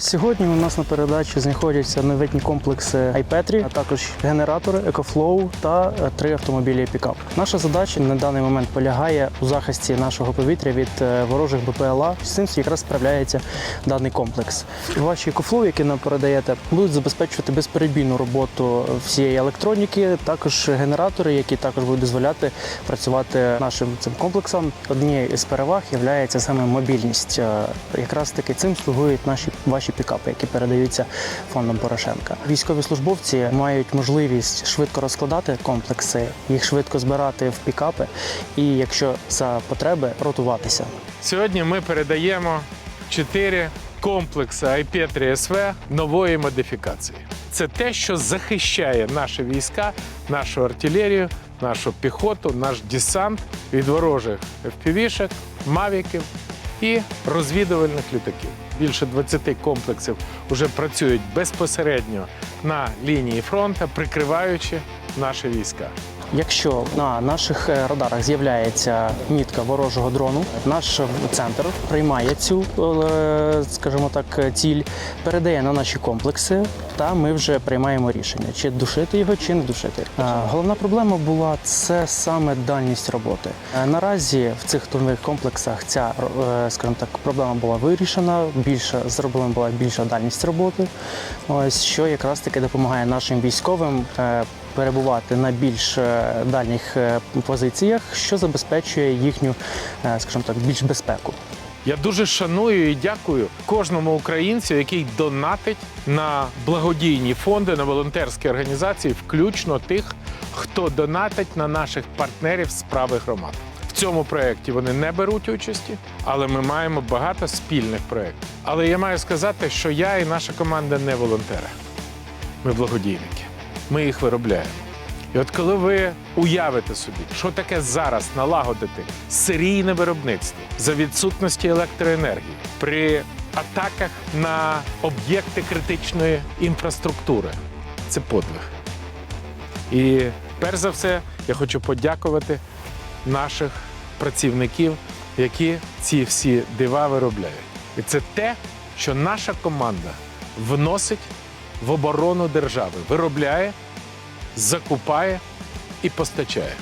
Сьогодні у нас на передачі знаходяться новітні комплекси iPetri, а також генератори, EcoFlow та е, три автомобілі пікап. Наша задача на даний момент полягає у захисті нашого повітря від е, ворожих БПЛА. З цим якраз справляється даний комплекс. Ваші EcoFlow, які нам передаєте, будуть забезпечувати безперебійну роботу всієї електроніки, також генератори, які також будуть дозволяти працювати нашим цим комплексом. Однією із переваг є саме мобільність. Е, Якраз таки цим слугують наші ваші пікапи, які передаються фондом Порошенка. Військові службовці мають можливість швидко розкладати комплекси, їх швидко збирати в пікапи, і якщо за потреби ротуватися. Сьогодні ми передаємо чотири комплекси IP3 СВ нової модифікації. Це те, що захищає наші війська, нашу артилерію, нашу піхоту, наш десант від ворожих FPV-шок, мавіків і розвідувальних літаків. Більше 20 комплексів вже працюють безпосередньо на лінії фронту, прикриваючи наші війська. Якщо на наших е, радарах з'являється мітка ворожого дрону, наш центр приймає цю, е, скажімо так, ціль, передає на наші комплекси, та ми вже приймаємо рішення, чи душити його, чи не душити. Е, Головна проблема була це саме дальність роботи. Е, Наразі в цих нових комплексах ця, е, скажімо так, проблема була вирішена. Більша зроблена була більша дальність роботи. Ось що якраз таки допомагає нашим військовим е, перебувати на більш е, дальніх е, позиціях, що забезпечує їхню, е, скажімо так, більш безпеку. Я дуже шаную і дякую кожному українцю, який донатить на благодійні фонди, на волонтерські організації, включно тих, хто донатить на наших партнерів справи громад. В цьому проєкті вони не беруть участі, але ми маємо багато спільних проєктів. Але я маю сказати, що я і наша команда не волонтери. Ми благодійники. Ми їх виробляємо. І от коли ви уявите собі, що таке зараз налагодити серійне виробництво за відсутності електроенергії при атаках на об'єкти критичної інфраструктури, це подвиг. І перш за все я хочу подякувати наших працівників, які ці всі дива виробляють. І це те, що наша команда вносить в оборону держави, виробляє, закупає і постачає.